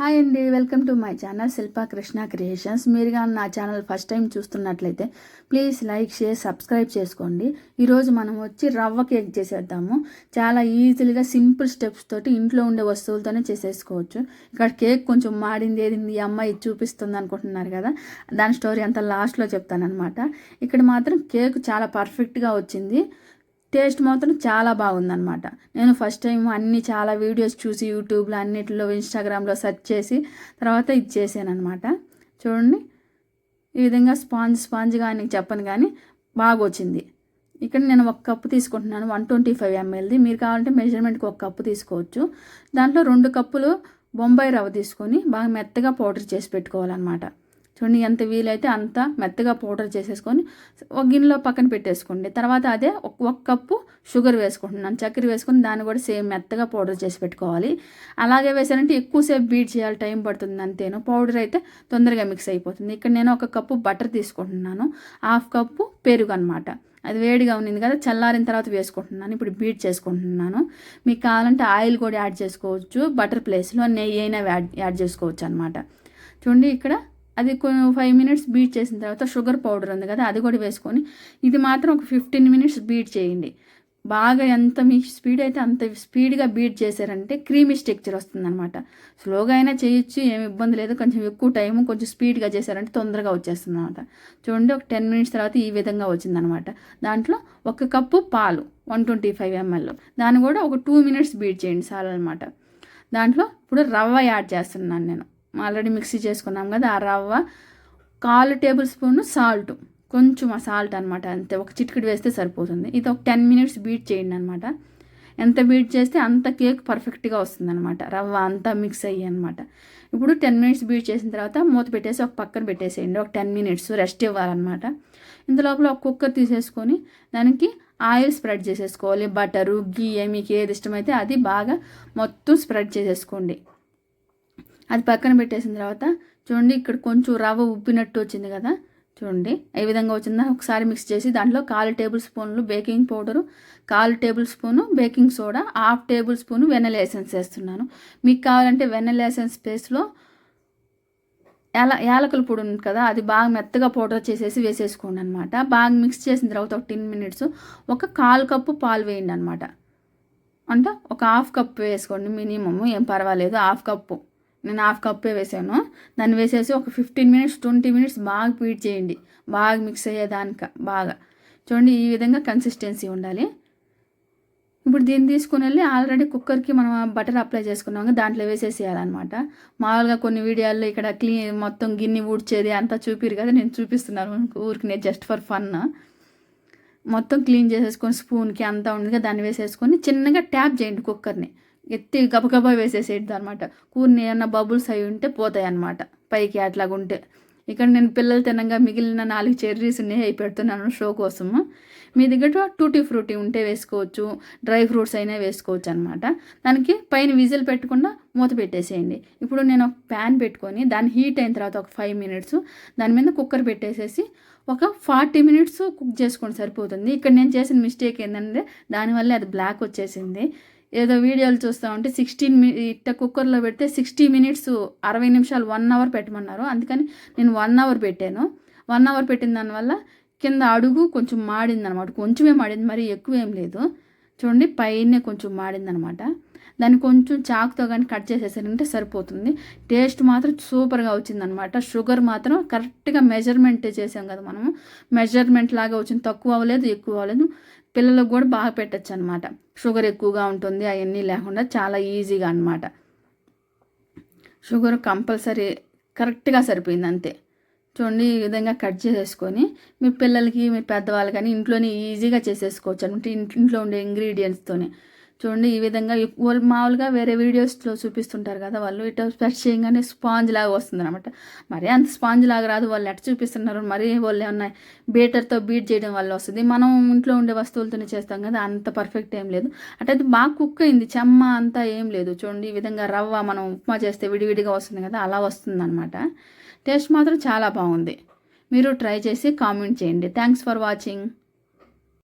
Hi అండి welcome to my channel Shilpa Krishna creations. మీరు కానీ నా ఛానల్ ఫస్ట్ టైం చూస్తున్నట్లయితే ప్లీజ్ లైక్ షేర్ సబ్స్క్రైబ్ చేసుకోండి. ఈరోజు మనం వచ్చి రవ్వ కేక్ చేసేద్దాము. చాలా ఈజీగా సింపుల్ స్టెప్స్ తోటి ఇంట్లో ఉండే వస్తువులతోనే చేసేసుకోవచ్చు. ఇక్కడ కేక్ కొంచెం మాడింది ఏదింది ఈ అమ్మాయి చూపిస్తుంది అనుకుంటున్నారు కదా. దాని స్టోరీ అంతా లాస్ట్లో చెప్తానమాట ఇక్కడ మాత్రం కేక్ చాలా పర్ఫెక్ట్గా వచ్చింది. టేస్ట్ మాత్రం చాలా బాగుందనమాట నేను ఫస్ట్ టైం అన్ని చాలా వీడియోస్ చూసి యూట్యూబ్లో అన్నిటిలో ఇన్స్టాగ్రామ్లో సెర్చ్ చేసి తర్వాత ఇది అనమాట చూడండి. ఈ విధంగా స్పాంజ్ స్పాంజ్ కానీ చెప్పను కానీ బాగా వచ్చింది ఇక్కడ నేను ఒక కప్పు తీసుకుంటున్నాను వన్ ట్వంటీ ఫైవ్ ఎంఎల్ది. మీరు కావాలంటే మెజర్మెంట్కి ఒక కప్పు తీసుకోవచ్చు. దాంట్లో రెండు కప్పులు బొంబాయి రవ్వ తీసుకొని బాగా మెత్తగా పౌడర్ చేసి పెట్టుకోవాలన్నమాట. చూడండి ఎంత వీలైతే అంత మెత్తగా పౌడర్ చేసేసుకొని ఒక గిన్నెలో పక్కన పెట్టేసుకోండి. తర్వాత అదే ఒక ఒక కప్పు షుగర్ వేసుకుంటున్నాను. చక్కెర వేసుకొని దాన్ని కూడా సేమ్ మెత్తగా పౌడర్ చేసి పెట్టుకోవాలి. అలాగే వేసానంటే ఎక్కువసేపు బీట్ చేయాలి టైం పడుతుంది అంతేను. పౌడర్ అయితే తొందరగా మిక్స్ అయిపోతుంది. ఇక్కడ నేను ఒక కప్పు బటర్ తీసుకుంటున్నాను. హాఫ్ కప్పు పెరుగు అనమాట అది వేడిగా ఉన్నింది కదా చల్లారిన తర్వాత వేసుకుంటున్నాను. ఇప్పుడు బీట్ చేసుకుంటున్నాను. మీకు కావాలంటే ఆయిల్ కూడా యాడ్ చేసుకోవచ్చు. బటర్ ప్లేస్లో నెయ్యి అయినా యాడ్ యాడ్ చేసుకోవచ్చు అనమాట చూడండి ఇక్కడ అది కొన్ని ఫైవ్ మినిట్స్ బీట్ చేసిన తర్వాత షుగర్ పౌడర్ ఉంది కదా అది కూడా వేసుకొని ఇది మాత్రం ఒక ఫిఫ్టీన్ మినిట్స్ బీట్ చేయండి. బాగా ఎంత మీ స్పీడ్ అయితే అంత స్పీడ్గా బీట్ చేశారంటే క్రీమీ స్ట్రక్చర్ వస్తుందన్నమాట. స్లోగా అయినా చేయొచ్చు ఏమి ఇబ్బంది లేదు కొంచెం ఎక్కువ టైం కొంచెం స్పీడ్గా చేశారంటే తొందరగా వచ్చేస్తుంది అనమాట చూడండి ఒక టెన్ మినిట్స్ తర్వాత ఈ విధంగా వచ్చిందనమాట దాంట్లో ఒక కప్పు పాలు వన్ ట్వంటీ ఫైవ్ ఎంఎల్ దాన్ని కూడా ఒక టూ మినిట్స్ బీట్ చేయండి చాలన్నమాట దాంట్లో ఇప్పుడు రవ్వ యాడ్ చేస్తున్నాను నేను. ఆల్రెడీ మిక్సీ చేసుకున్నాం కదా ఆ రవ్వ కాలు టేబుల్ స్పూన్ సాల్ట్. కొంచెం ఆ సాల్ట్ అనమాట అంతే. ఒక చిటికిడి వేస్తే సరిపోతుంది. ఇది ఒక టెన్ మినిట్స్ బీట్ చేయండి అనమాట ఎంత బీట్ చేస్తే అంత కేక్ పర్ఫెక్ట్గా వస్తుంది అనమాట రవ్వ అంతా మిక్స్ అయ్యి అనమాట ఇప్పుడు టెన్ మినిట్స్ బీట్ చేసిన తర్వాత మూత పెట్టేసి ఒక పక్కన పెట్టేసేయండి. ఒక టెన్ మినిట్స్ రెస్ట్ ఇవ్వాలన్నమాట. ఇంత లోపల ఒక కుక్కర్ తీసేసుకొని దానికి ఆయిల్ స్ప్రెడ్ చేసేసుకోవాలి. బటరు గీ మీకు ఏది ఇష్టమైతే అది బాగా మొత్తం స్ప్రెడ్ చేసేసుకోండి. అది పక్కన పెట్టేసిన తర్వాత చూడండి ఇక్కడ కొంచెం రవ్వ ఉబ్బినట్టు వచ్చింది కదా. చూడండి ఏ విధంగా వచ్చిందో ఒకసారి మిక్స్ చేసి దాంట్లో కాలు టేబుల్ స్పూన్లు బేకింగ్ పౌడరు కాలు tablespoon baking soda half tablespoon vanilla essence వేస్తున్నాను. మీకు కావాలంటే వెనల్ ఎసెన్స్ పేస్ట్లో యాల యాలకుల పొడి ఉంది కదా అది బాగా మెత్తగా పౌడర్ చేసేసి వేసేసుకోండి అనమాట బాగా మిక్స్ చేసిన తర్వాత ఒక టెన్ మినిట్స్ ఒక కాలు కప్పు పాలు వేయండి అనమాట అంటే ఒక హాఫ్ కప్పు వేసుకోండి మినిమమ్ ఏం పర్వాలేదు హాఫ్ కప్పు. నేను హాఫ్ కప్పే వేసాను. దాన్ని వేసేసి ఒక ఫిఫ్టీన్ మినిట్స్ ట్వంటీ మినిట్స్ బాగా పీట్ చేయండి. బాగా మిక్స్ అయ్యేదానిక బాగా. చూడండి ఈ విధంగా కన్సిస్టెన్సీ ఉండాలి. ఇప్పుడు దీన్ని తీసుకుని వెళ్ళి ఆల్రెడీ కుక్కర్కి మనం బటర్ అప్లై చేసుకున్నాం దాంట్లో వేసేసేయాలన్నమాట. మామూలుగా కొన్ని వీడియోల్లో ఇక్కడ క్లీన్ మొత్తం గిన్నె ఊడ్చేది అంతా చూపిరు కదా నేను చూపిస్తున్నాను ఊరికి నేను జస్ట్ ఫర్ ఫన్ మొత్తం క్లీన్ చేసేసుకొని స్పూన్కి అంతా ఉండగా దాన్ని వేసేసుకొని చిన్నగా ట్యాప్ చేయండి కుక్కర్ని. ఎత్తి గబగబా వేసేసేది అనమాట కూరని ఏమన్నా బబుల్స్ అయి ఉంటే పోతాయి అనమాట పైకి అట్లాగుంటే ఇక్కడ నేను పిల్లలు తినగా మిగిలిన నాలుగు చెర్రీస్ నేయి అవి పెడుతున్నాను షో కోసము. మీ దగ్గర టూటీ ఫ్రూటీ ఉంటే వేసుకోవచ్చు డ్రై ఫ్రూట్స్ అయినా వేసుకోవచ్చు అనమాట దానికి పైన విజిల్ పెట్టకుండా మూత పెట్టేసేయండి. ఇప్పుడు నేను ఒక ప్యాన్ పెట్టుకొని దాన్ని హీట్ అయిన తర్వాత ఒక ఫైవ్ మినిట్స్ దాని మీద కుక్కర్ పెట్టేసేసి ఒక ఫార్టీ మినిట్స్ కుక్ చేసుకోండి సరిపోతుంది. ఇక్కడ నేను చేసిన మిస్టేక్ ఏంటంటే దానివల్ల అది బ్లాక్ వచ్చేసింది. ఏదో వీడియోలు చూస్తూ ఉంటే సిక్స్టీన్ మి ఇట్ట కుక్కర్లో పెడితే సిక్స్టీ మినిట్స్ అరవై నిమిషాలు వన్ అవర్ పెట్టమన్నారు. అందుకని నేను వన్ అవర్ పెట్టాను. వన్ అవర్ పెట్టిన దానివల్ల కింద అడుగు కొంచెం మాడింది అనమాట కొంచెమే మాడింది మరి ఎక్కువ ఏం లేదు. చూడండి పైనే కొంచెం మాడిందనమాట. దాన్ని కొంచెం చాకుతో కానీ కట్ చేసేసారంటే సరిపోతుంది. టేస్ట్ మాత్రం సూపర్గా వచ్చిందనమాట. షుగర్ మాత్రం కరెక్ట్గా మెజర్మెంట్ చేసాం కదా మనము. మెజర్మెంట్ లాగా వచ్చింది. తక్కువ అవ్వలేదు ఎక్కువ అవ్వలేదు. పిల్లలకు కూడా బాగా పెట్టచ్చు అనమాట షుగర్ ఎక్కువగా ఉంటుంది అవన్నీ లేకుండా చాలా ఈజీగా అనమాట. షుగర్ కంపల్సరీ కరెక్ట్గా సరిపోయింది అంతే. చూడండి ఈ విధంగా కట్ చేసేసుకొని మీ పిల్లలకి మీ పెద్దవాళ్ళు కానీ ఇంట్లోనే ఈజీగా చేసేసుకోవచ్చు అనమాట. ఇంట్లో ఉండే ఇంగ్రీడియంట్స్తోనే చూడండి ఈ విధంగా వాళ్ళు మామూలుగా వేరే వీడియోస్లో చూపిస్తుంటారు కదా వాళ్ళు ఇట్లా స్పెష్ చేయగానే స్పాంజ్ లాగా వస్తుంది అనమాట మరి అంత స్పాంజ్ లాగా రాదు వాళ్ళు ఎట్ట చూపిస్తున్నారు మరి వాళ్ళు ఏమన్నా బీటర్తో బీట్ చేయడం వల్ల వస్తుంది. మనం ఇంట్లో ఉండే వస్తువులతోనే చేస్తాం కదా అంత పర్ఫెక్ట్ ఏం లేదు. అటైతే బాగా కుక్ అయింది చెమ్మ అంతా ఏం లేదు. చూడండి ఈ విధంగా రవ్వ మనం ఉప్మా చేస్తే విడివిడిగా వస్తుంది కదా అలా వస్తుంది అనమాట టేస్ట్ మాత్రం చాలా బాగుంది. మీరు ట్రై చేసి కామెంట్ చేయండి. Thanks for watching.